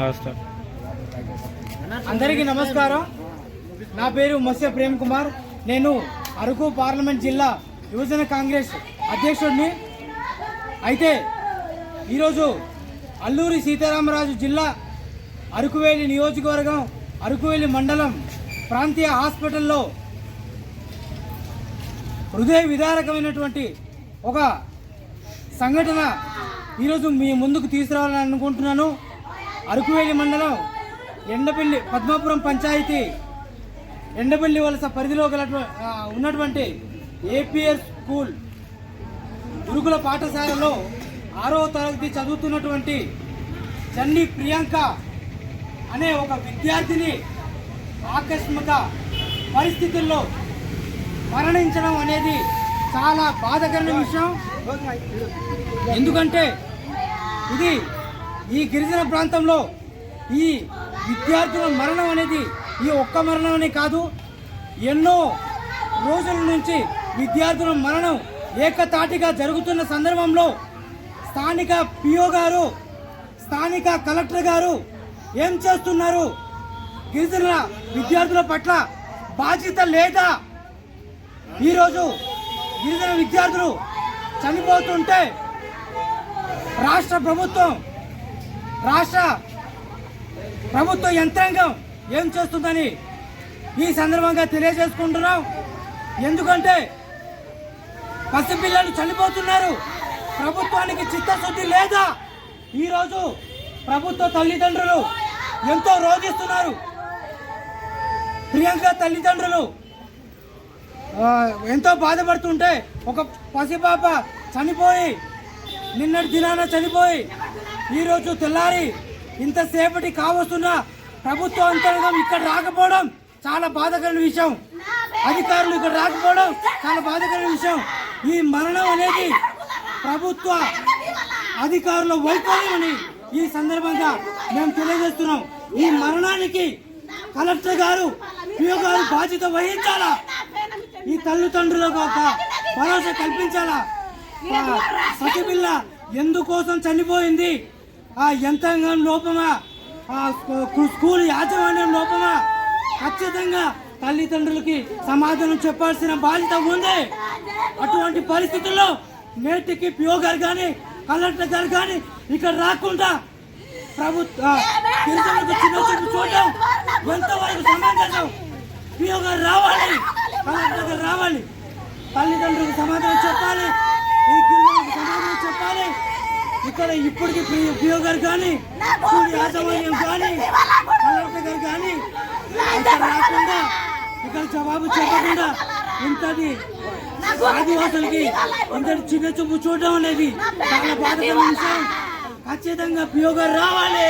నమస్తే. అందరికీ నమస్కారం. నా పేరు మత్స్య ప్రేమ్ కుమార్. నేను అరకు పార్లమెంట్ జిల్లా యువజన కాంగ్రెస్ అధ్యక్షుడిని. అయితే ఈరోజు అల్లూరి సీతారామరాజు జిల్లా అరకువేలి నియోజకవర్గం అరకువేలి మండలం ప్రాంతీయ హాస్పిటల్లో హృదయ విదారకమైనటువంటి ఒక సంఘటన ఈరోజు మీ ముందుకు తీసుకురావాలని అనుకుంటున్నాను. అరకువేలి మండలం ఎండపల్లి పద్మాపురం పంచాయతీ ఎండపల్లి వలస పరిధిలో గల ఉన్నటువంటి ఏపీఎస్ స్కూల్ గురుకుల పాఠశాలలో ఆరవ తరగతి చదువుతున్నటువంటి చన్ని ప్రియాంక అనే ఒక విద్యార్థిని ఆకస్మిక పరిస్థితుల్లో మరణించడం అనేది చాలా బాధకరమైన విషయం. ఎందుకంటే ఇది ఈ గిరిజన ప్రాంతంలో ఈ విద్యార్థుల మరణం అనేది ఈ ఒక్క మరణం అనే కాదు ఎన్నో రోజుల నుంచి విద్యార్థుల మరణం ఏకతాటిగా జరుగుతున్న సందర్భంలో స్థానిక పిఓ గారు స్థానిక కలెక్టర్ గారు ఏం చేస్తున్నారు? గిరిజనుల విద్యార్థుల పట్ల బాధ్యత లేదా? ఈరోజు గిరిజన విద్యార్థులు చనిపోతుంటే రాష్ట్ర ప్రభుత్వం రాష్ట్ర ప్రభుత్వ యంత్రాంగం ఏం చేస్తుందని ఈ సందర్భంగా తెలియజేసుకుంటున్నాం. ఎందుకంటే పసిపిల్లలు చనిపోతున్నారు. ప్రభుత్వానికి చిత్తశుద్ధి లేదా? ఈరోజు ప్రభుత్వ తల్లిదండ్రులు ఎంతో రోధిస్తున్నారు. ప్రియాంక తల్లిదండ్రులు ఎంతో బాధపడుతుంటే ఒక పసిపాప చనిపోయి నిన్నటి దినాన చనిపోయి ఈరోజు తెల్లారి ఇంతసేపటి కావస్తున్న ప్రభుత్వ అంతర్గం ఇక్కడ రాకపోవడం చాలా బాధకరమైన విషయం. అధికారులు ఇక్కడ రాకపోవడం చాలా బాధకరమైన విషయం. ఈ మరణం అనేది ప్రభుత్వ అధికారుల వైఫల్యమని ఈ సందర్భంగా మేము తెలియజేస్తున్నాం. ఈ మరణానికి కలెక్టర్ గారు పిఓ గారు బాధ్యత వహించాలా? ఈ తల్లిదండ్రులకు ఒక భరోసా కల్పించాలా? సఖిపిల్ల ఎందుకోసం చనిపోయింది? ఆ యంత్రాంగం లోపమా? ఆ స్కూల్ యాజమాన్యం లోపమా? ఖచ్చితంగా తల్లిదండ్రులకి సమాధానం చెప్పాల్సిన బాధ్యత ఉంది. అటువంటి పరిస్థితుల్లో నేటికి పిఓ గారు కానీ కలెక్టర్ గారు కానీ ఇక్కడ రాకుండా ప్రభుత్వ గిరిజనులకు చిన్న చూపు చూడటం ఎంతవరకు సమాధానం పిఓ గారు రావాలి కలెక్టర్ గారు రావాలి. తల్లిదండ్రులకు సమాధానం చెప్పాలి ఈ గిరిజనులకు సమాధానం చెప్పాలి ఇక్కడ ఇప్పటికి పిఓ గారు కానీ యాజమాన్యం కానీ కలెక్టర్ గారు కానీ ఇక్కడ రాకుండా ఇక్కడ జవాబు చెప్పకుండా ఇంతది ఆదివాసులకి ఇంతటి చిన్న చూపు చూడడం అనేది చాలా బాధకరమైన విషయం. ఖచ్చితంగా పిఓ గారు రావాలి.